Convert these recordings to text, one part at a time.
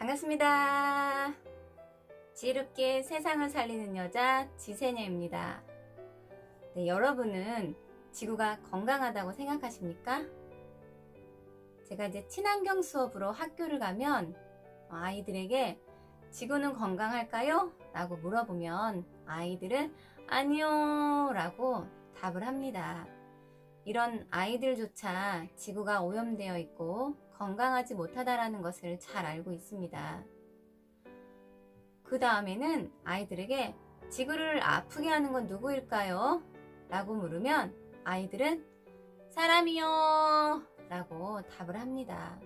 반갑습니다. 지혜롭게 세상을 살리는 여자 지세녀입니다. 네, 여러분은 지구가 건강하다고 생각하십니까? 제가 이제 친환경 수업으로 학교를 가면 아이들에게 지구는 건강할까요? 라고 물어보면 아이들은 아니요 라고 답을 합니다. 이런 아이들조차 지구가 오염되어 있고 건강하지 못하다라는 것을 잘 알고 있습니다. 그 다음에는 아이들에게 지구를 아프게 하는 건 누구일까요? 라고 물으면 아이들은 사람이요! 라고 답을 합니다.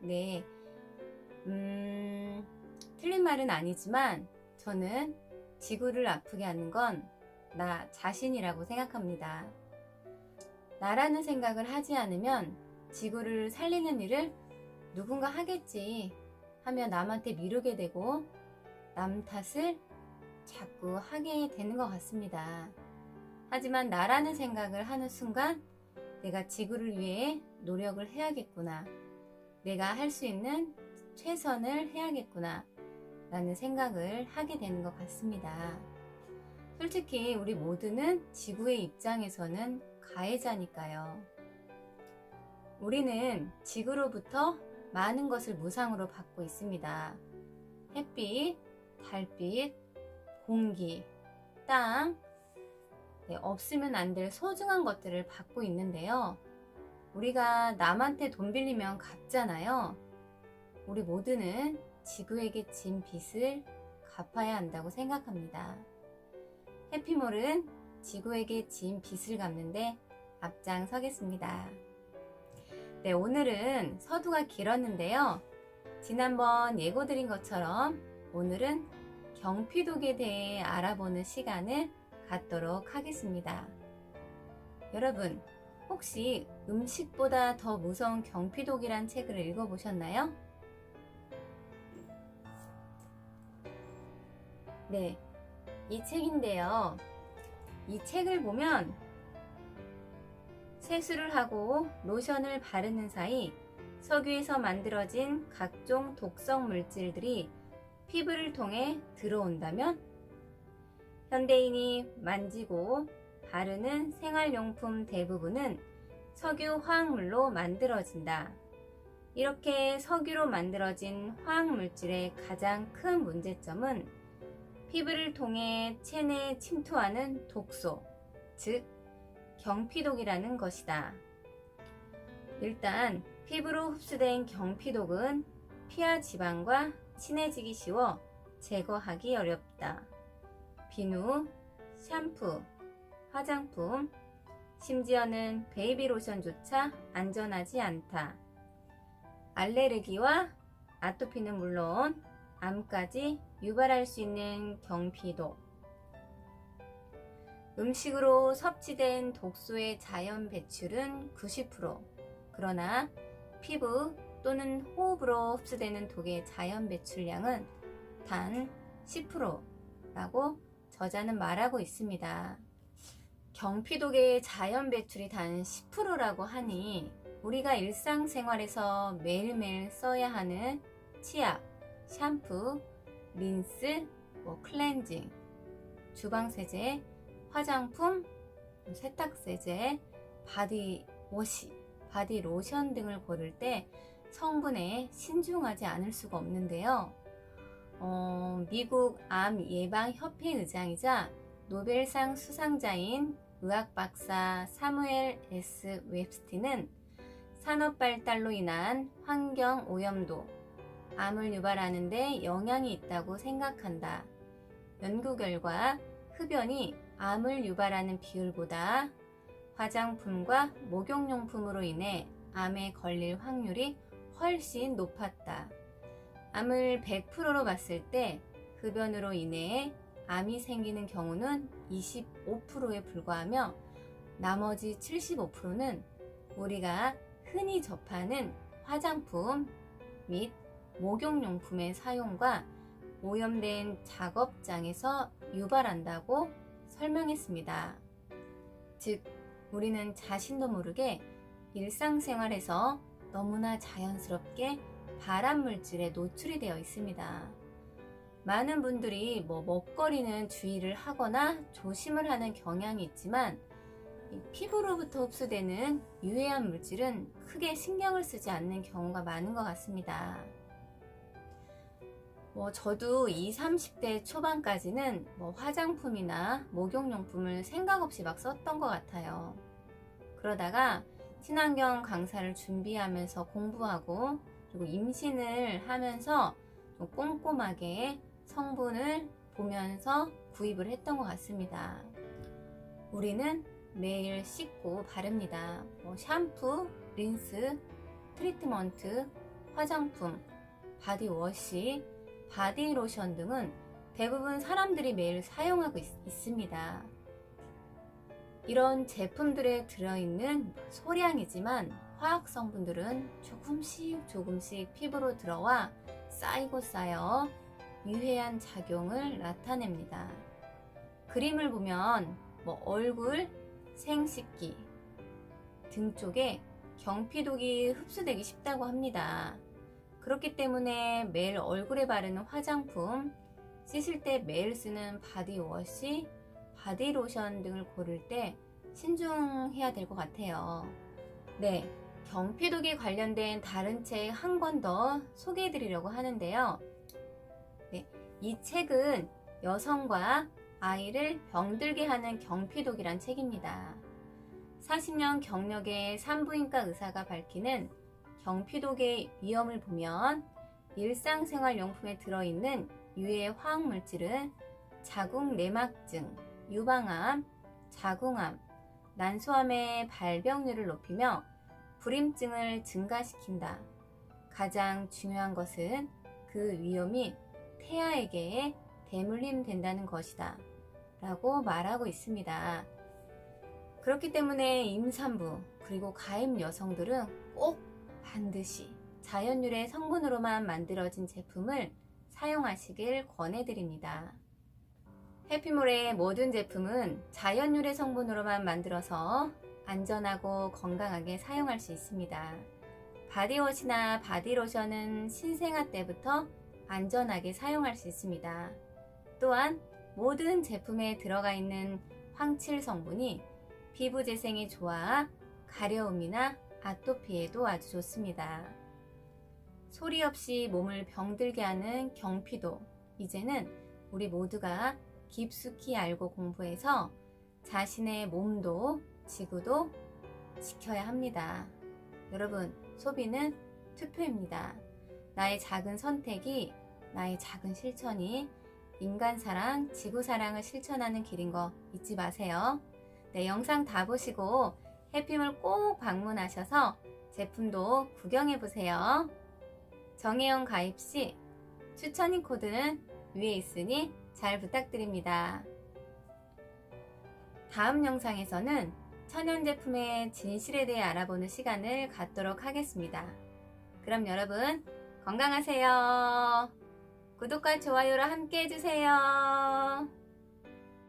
네. 음, 틀린 말은 아니지만 저는 지구를 아프게 하는 건 나 자신이라고 생각합니다. 나라는 생각을 하지 않으면 지구를 살리는 일을 누군가 하겠지 하며 남한테 미루게 되고 남 탓을 자꾸 하게 되는 것 같습니다. 하지만 나라는 생각을 하는 순간 내가 지구를 위해 노력을 해야겠구나. 내가 할 수 있는 최선을 해야겠구나. 라는 생각을 하게 되는 것 같습니다. 솔직히 우리 모두는 지구의 입장에서는 가해자니까요. 우리는 지구로부터 많은 것을 무상으로 받고 있습니다. 햇빛, 달빛, 공기, 땅, 네, 없으면 안 될 소중한 것들을 받고 있는데요. 우리가 남한테 돈 빌리면 갚잖아요. 우리 모두는 지구에게 진 빚을 갚아야 한다고 생각합니다. 해피몰은 지구에게 진 빚을 갚는데 앞장서겠습니다. 네, 오늘은 서두가 길었는데요. 지난번 예고드린 것처럼 오늘은 경피독에 대해 알아보는 시간을 갖도록 하겠습니다. 여러분, 혹시 음식보다 더 무서운 경피독이란 책을 읽어보셨나요? 네, 이 책인데요. 이 책을 보면 세수를 하고 로션을 바르는 사이 석유에서 만들어진 각종 독성 물질들이 피부를 통해 들어온다면 현대인이 만지고 바르는 생활용품 대부분은 석유 화학물로 만들어진다. 이렇게 석유로 만들어진 화학물질의 가장 큰 문제점은 피부를 통해 체내에 침투하는 독소, 즉 경피독이라는 것이다. 일단 피부로 흡수된 경피독은 피하 지방과 친해지기 쉬워 제거하기 어렵다. 비누, 샴푸, 화장품, 심지어는 베이비 로션조차 안전하지 않다. 알레르기와 아토피는 물론 암까지 유발할 수 있는 경피독. 음식으로 섭취된 독소의 자연 배출은 90%. 그러나 피부 또는 호흡으로 흡수되는 독의 자연 배출량은 단 10%라고 저자는 말하고 있습니다. 경피독의 자연 배출이 단 10%라고 하니 우리가 일상생활에서 매일매일 써야 하는 치약, 샴푸, 린스, 뭐 클렌징, 주방세제, 화장품, 세탁세제, 바디워시, 바디로션 등을 고를 때 성분에 신중하지 않을 수가 없는데요. 어, 미국 암 예방 협회 의장이자 노벨상 수상자인 의학 박사 사무엘 S. 웹스티는 산업 발달로 인한 환경 오염도, 암을 유발하는데 영향이 있다고 생각한다. 연구 결과 흡연이 암을 유발하는 비율보다 화장품과 목욕용품으로 인해 암에 걸릴 확률이 훨씬 높았다. 암을 100%로 봤을 때 흡연으로 인해 암이 생기는 경우는 25%에 불과하며 나머지 75%는 우리가 흔히 접하는 화장품 및 목욕용품의 사용과 오염된 작업장에서 유발한다고 설명했습니다. 즉, 우리는 자신도 모르게 일상생활에서 너무나 자연스럽게 발암 물질에 노출이 되어 있습니다. 많은 분들이 뭐 먹거리는 주의를 하거나 조심을 하는 경향이 있지만 이 피부로부터 흡수되는 유해한 물질은 크게 신경을 쓰지 않는 경우가 많은 것 같습니다. 뭐 저도 20, 30대 초반까지는 뭐 화장품이나 목욕용품을 생각 없이 막 썼던 것 같아요. 그러다가 친환경 강사를 준비하면서 공부하고 그리고 임신을 하면서 좀 꼼꼼하게 성분을 보면서 구입을 했던 것 같습니다. 우리는 매일 씻고 바릅니다. 뭐 샴푸, 린스, 트리트먼트, 화장품, 바디워시, 바디로션 등은 대부분 사람들이 매일 사용하고 있, 있습니다. 이런 제품들에 들어있는 소량이지만 화학 성분들은 조금씩 조금씩 피부로 들어와 쌓이고 쌓여 유해한 작용을 나타냅니다. 그림을 보면 뭐 얼굴, 생식기 등 쪽에 경피독이 흡수되기 쉽다고 합니다. 그렇기 때문에 매일 얼굴에 바르는 화장품, 씻을 때 매일 쓰는 바디워시, 바디로션 등을 고를 때 신중해야 될 것 같아요. 네, 경피독에 관련된 다른 책 한 권 더 소개해 드리려고 하는데요. 네, 이 책은 여성과 아이를 병들게 하는 경피독이란 책입니다. 40년 경력의 산부인과 의사가 밝히는 경피독의 위험을 보면 일상생활 용품에 들어있는 유해 화학물질은 자궁 내막증, 유방암, 자궁암, 난소암의 발병률을 높이며 불임증을 증가시킨다. 가장 중요한 것은 그 위험이 태아에게 대물림 된다는 것이다. 라고 말하고 있습니다. 그렇기 때문에 임산부 그리고 가임 여성들은 꼭 반드시 자연유래 성분으로만 만들어진 제품을 사용하시길 권해드립니다. 해피몰의 모든 제품은 자연유래 성분으로만 만들어서 안전하고 건강하게 사용할 수 있습니다. 바디워시나 바디로션은 신생아 때부터 안전하게 사용할 수 있습니다. 또한 모든 제품에 들어가 있는 황칠 성분이 피부 재생에 좋아 가려움이나 아토피에도 아주 좋습니다. 소리 없이 몸을 병들게 하는 경피도. 이제는 우리 모두가 깊숙이 알고 공부해서 자신의 몸도 지구도 지켜야 합니다. 여러분, 소비는 투표입니다. 나의 작은 선택이, 나의 작은 실천이 인간 사랑, 지구 사랑을 실천하는 길인 거 잊지 마세요. 네, 영상 다 보시고 해피몰 꼭 방문하셔서 제품도 구경해 보세요. 정혜영 가입 시 추천인 코드는 위에 있으니 잘 부탁드립니다. 다음 영상에서는 천연 제품의 진실에 대해 알아보는 시간을 갖도록 하겠습니다. 그럼 여러분 건강하세요. 구독과 좋아요로 함께 해주세요.